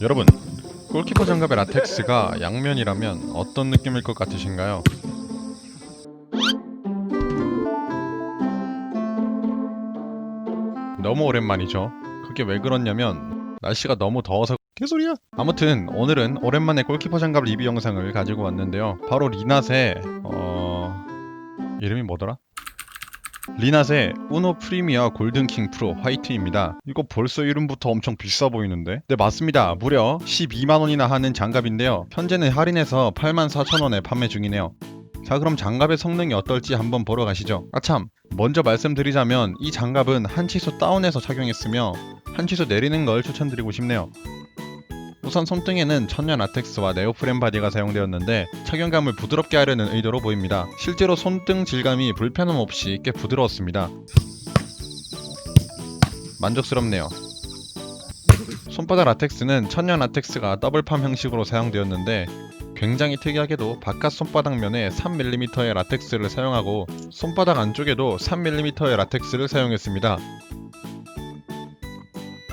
여러분, 골키퍼 장갑의 라텍스가 양면이라면 어떤 느낌일 것 같으신가요? 너무 오랜만이죠. 그게 왜 그렇냐면 날씨가 너무 더워서 개소리야. 아무튼 오늘은 오랜만에 골키퍼 장갑 리뷰 영상을 가지고 왔는데요. 바로 리낫의 어 이름이 뭐더라? 리낫의 우노 프리미어 골든킹 프로 화이트입니다. 이거 벌써 이름부터 엄청 비싸 보이는데? 네 맞습니다. 무려 12만원이나 하는 장갑인데요. 현재는 할인해서 84,000원에 판매 중이네요. 자 그럼 장갑의 성능이 어떨지 한번 보러 가시죠. 아참 먼저 말씀드리자면 이 장갑은 한 치수 다운해서 착용했으며 한 치수 내리는 걸 추천드리고 싶네요. 우선 손등에는 천연 라텍스와 네오프렌 바디가 사용되었는데 착용감을 부드럽게 하려는 의도로 보입니다. 실제로 손등 질감이 불편함 없이 꽤 부드러웠습니다. 만족스럽네요. 손바닥 라텍스는 천연 라텍스가 더블팜 형식으로 사용되었는데 굉장히 특이하게도 바깥 손바닥 면에 3mm의 라텍스를 사용하고 손바닥 안쪽에도 3mm의 라텍스를 사용했습니다.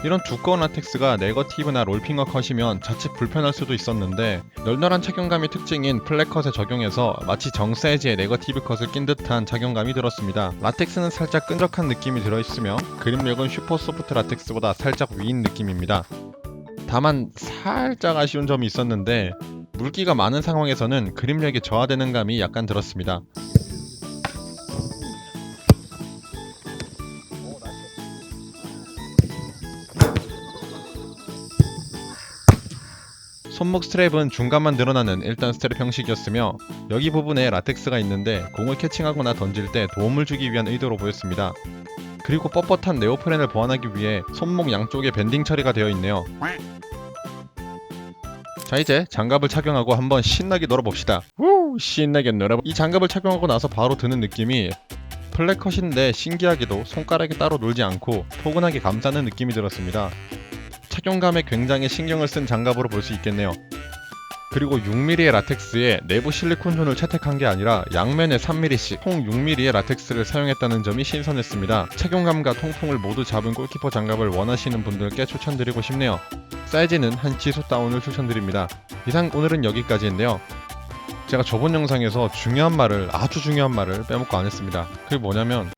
이런 두꺼운 라텍스가 네거티브나 롤핑거 컷이면 자칫 불편할 수도 있었는데 널널한 착용감이 특징인 플랫컷에 적용해서 마치 정 사이즈의 네거티브 컷을 낀 듯한 착용감이 들었습니다. 라텍스는 살짝 끈적한 느낌이 들어있으며 그립력은 슈퍼 소프트 라텍스보다 살짝 위인 느낌입니다. 다만 살짝 아쉬운 점이 있었는데 물기가 많은 상황에서는 그립력이 저하되는 감이 약간 들었습니다. 손목 스트랩은 중간만 늘어나는 일단 스트랩 형식이었으며 여기 부분에 라텍스가 있는데 공을 캐칭하거나 던질 때 도움을 주기 위한 의도로 보였습니다. 그리고 뻣뻣한 네오프렌을 보완하기 위해 손목 양쪽에 밴딩 처리가 되어 있네요. 자 이제 장갑을 착용하고 한번 신나게 놀아봅시다. 우 신나게 놀아보. 이 장갑을 착용하고 나서 바로 드는 느낌이 플랫컷인데 신기하게도 손가락에 따로 놀지 않고 포근하게 감싸는 느낌이 들었습니다. 착용감에 굉장히 신경을 쓴 장갑으로 볼 수 있겠네요. 그리고 6mm의 라텍스에 내부 실리콘존을 채택한 게 아니라 양면에 3mm씩 총 6mm의 라텍스를 사용했다는 점이 신선했습니다. 착용감과 통풍을 모두 잡은 골키퍼 장갑을 원하시는 분들께 추천드리고 싶네요. 사이즈는 한 치수 다운을 추천드립니다. 이상 오늘은 여기까지인데요. 제가 저번 영상에서 중요한 말을 아주 중요한 말을 빼먹고 안 했습니다. 그게 뭐냐면